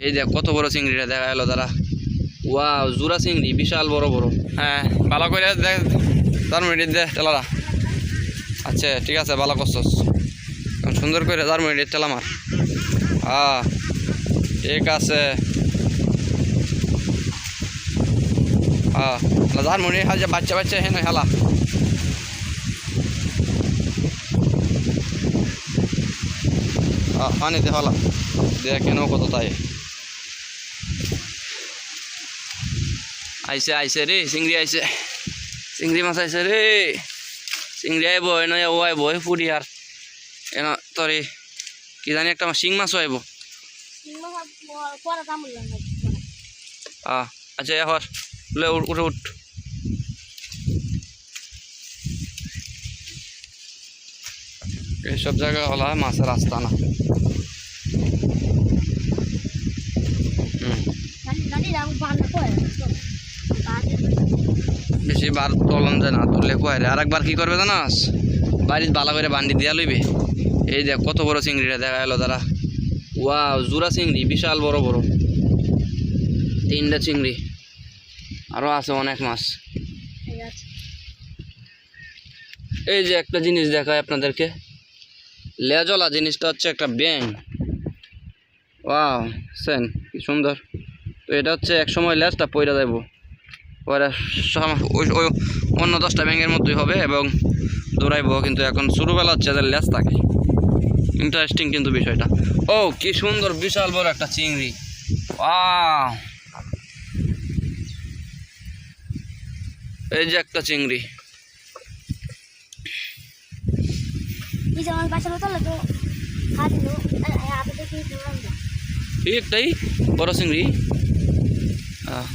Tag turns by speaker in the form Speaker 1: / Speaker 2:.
Speaker 1: এই দেখ কত বড় চিংড়িটা দেখা গেল তারা ওয়াও জুরা চিংড়ি বিশাল বড় বড়। হ্যাঁ ভালো করে দেখ চার মিনিট দে টেলারা আচ্ছা ঠিক আছে ভালো করছস। সুন্দর করে চার মিনিট টেলা মার হ্যাঁ ঠিক আছে। হ্যাঁ চার মিনিট হাজে বাচ্চা বাচ্চা হেন হেলা। হ্যাঁ পানিতে হলা। দেখ কেন কত তাই। আইসে আইসে রে চিংড়ি আইসে চিংড়ি মাছ আইসে রে। চিংড়ি আইব এনে ও আইব পুরি আর এন তরে কি জানি একটা শিং মাছও আইব। আচ্ছা এখন লে উঠ উঠে উঠ। এইসব জায়গা হলা মাছের রাস্তা না। হুম বার তলন যায় না তুললে কয় রে আরেকবার কি করবে জানাস? বাড়ির বালা করে বান্ডি দিয়া লইবে। এই দেখ কত বড় চিংড়িটা দেখা গেল তারা। ওয়াও জুরা চিংড়ি বিশাল বড় বড়। তিনটা চিংড়ি। আরও আছে অনেক মাছ। এই যে একটা জিনিস দেখায় আপনাদেরকে। লেজলা জিনিসটা হচ্ছে একটা ব্যাং ওয়াও সেন কি সুন্দর। তো এটা হচ্ছে এক সময় লেজটা পইরা যাব পরে ওই অন্য দশটা ব্যাঙের মতোই হবে এবং দৌড়াইব কিন্তু এখন ছোটোবেলা হচ্ছে এদের লেজ থাকে। ইন্টারেস্টিং কিন্তু বিষয়টা। ও কি সুন্দর বিশাল বড় একটা চিংড়ি। এই যে একটা চিংড়ি। একটাই বড় চিংড়ি আহ,